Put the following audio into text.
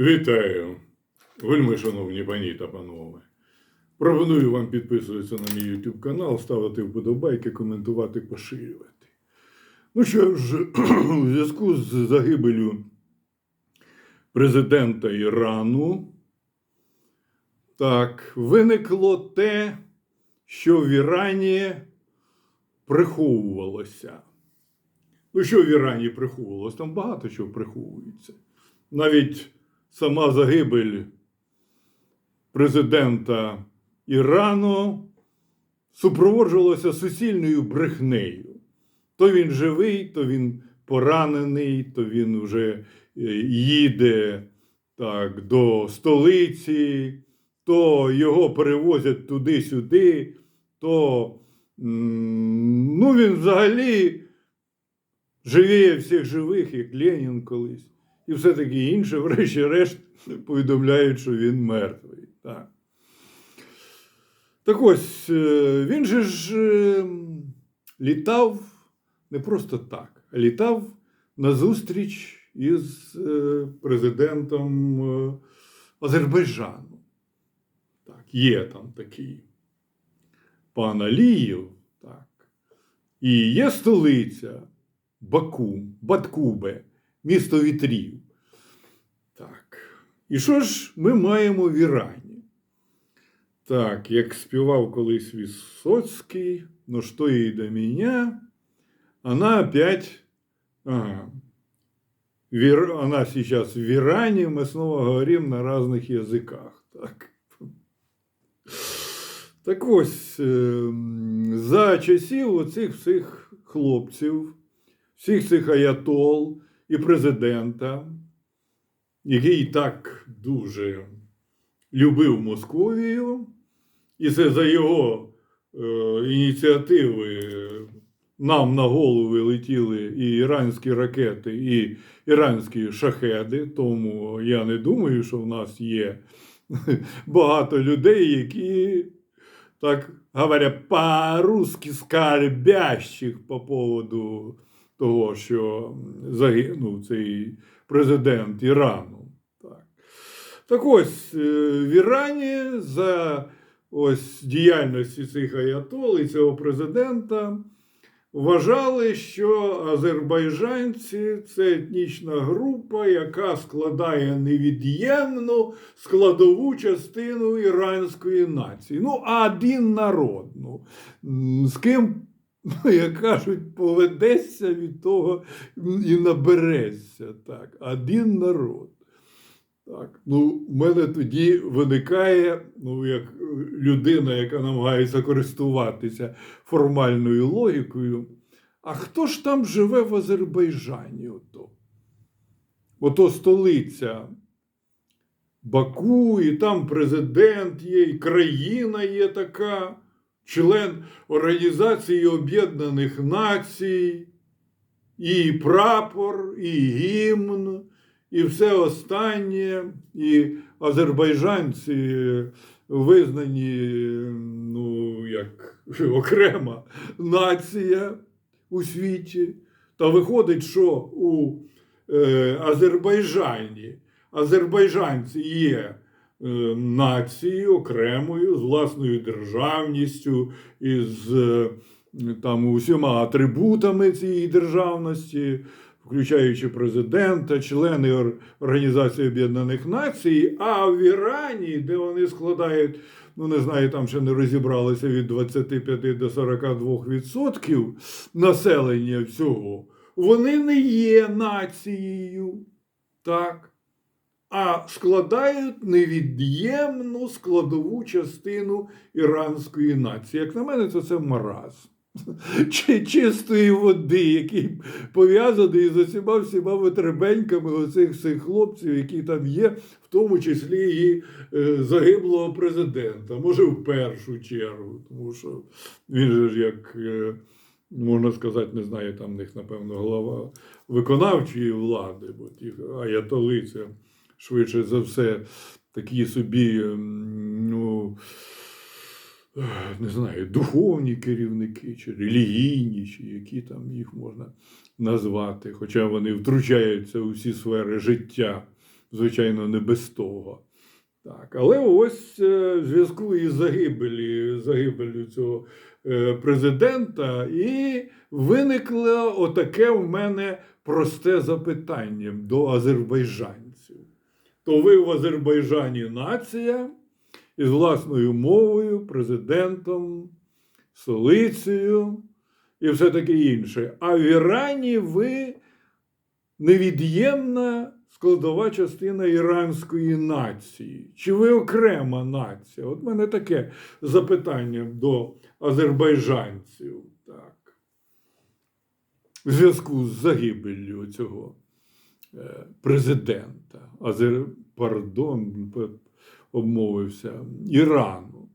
Вітаю, вельми шановні пані та панове. Пропоную вам підписуватися на мій YouTube канал, ставити вподобайки, коментувати, поширювати. Ну що ж, у зв'язку з загибелю президента Ірану, так, виникло те, що в Ірані приховувалося. Ну, що в Ірані приховувалося? Там багато чого приховується. Навіть сама загибель президента Ірану супроводжувалася суцільною брехнею. То він живий, то він поранений, то він вже е, їде так, до столиці, то його перевозять туди-сюди, то ну, він взагалі живіє всіх живих, як Ленін колись. І все таке інше, врешті-решт, повідомляють, що він мертвий. Так, так ось, е, він же ж е, літав не просто так, а літав на зустріч із е, президентом Азербайджану. Так, є там такий пан Алієв, так. І є столиця Баку, Баткубе, місто вітрів. Так. І що ж ми маємо в Ірані? Так, як співав колись Висоцький, ну що їй до мене, вона опять, ага, в Ир- она сейчас в Иране, мы снова говорим на разных языках. Так, так ось, е, за часів оцих всіх хлопців, всіх цих аятол і президента, який так дуже любив Московію, і це за його е, ініціативи нам на голови летіли і іранські ракети, і іранські шахеди. Тому я не думаю, що в нас є багато людей, які, так говоря, по-русски скорбящих по поводу того, що загинув цей президент Ірану. Так, так ось е, в Ірані за ось діяльності цих аятол і цього президента вважали, що азербайджанці це етнічна група, яка складає невід'ємну складову частину іранської нації. Ну, а один народ. Ну, з ким, як кажуть, поведеться від того і набереться. Так, один народ. Так, ну, в мене тоді виникає, ну, як людина, яка намагається користуватися формальною логікою. А хто ж там живе в Азербайджані? Ото? Ото столиця Баку, і там президент є, і країна є така, член Організації Об'єднаних Націй, і прапор, і гімн і все останнє, і азербайджанці визнані ну, як окрема нація у світі. Та виходить, що у е, Азербайджані азербайджанці є е, нацією окремою, з власною державністю, із е, там усіма атрибутами цієї державності включаючи президента, члени Організації Об'єднаних Націй, а в Ірані, де вони складають, ну не знаю, там ще не розібралися від 25 до 42 відсотків населення всього, вони не є нацією, так, а складають невід'ємну складову частину іранської нації. Як на мене, то це маразм. Чи чистої води, який пов'язаний з усіма всіма витребеньками оцих всіх хлопців, які там є, в тому числі і е, загиблого президента. Може, в першу чергу, тому що він же ж як. е, Можна сказати, не знаю, там в них, напевно, голова виконавчої влади, бо ті аятоли це швидше за все такі собі, ну, не знаю, духовні керівники, чи релігійні, чи які там їх можна назвати, хоча вони втручаються у всі сфери життя звичайно, не без того. Так, але ось е, в зв'язку із загибелі, загибелю цього е, президента, і виникло отаке в мене просте запитання до азербайджанців. То ви в Азербайджані нація із власною мовою, президентом, столицею і все таке інше. А в Ірані ви невід'ємна складова частина іранської нації. Чи ви окрема нація? От в мене таке запитання до азербайджанців. Так. В зв'язку з загибеллю цього президента, Азер... пардон, обмовився, Ірану.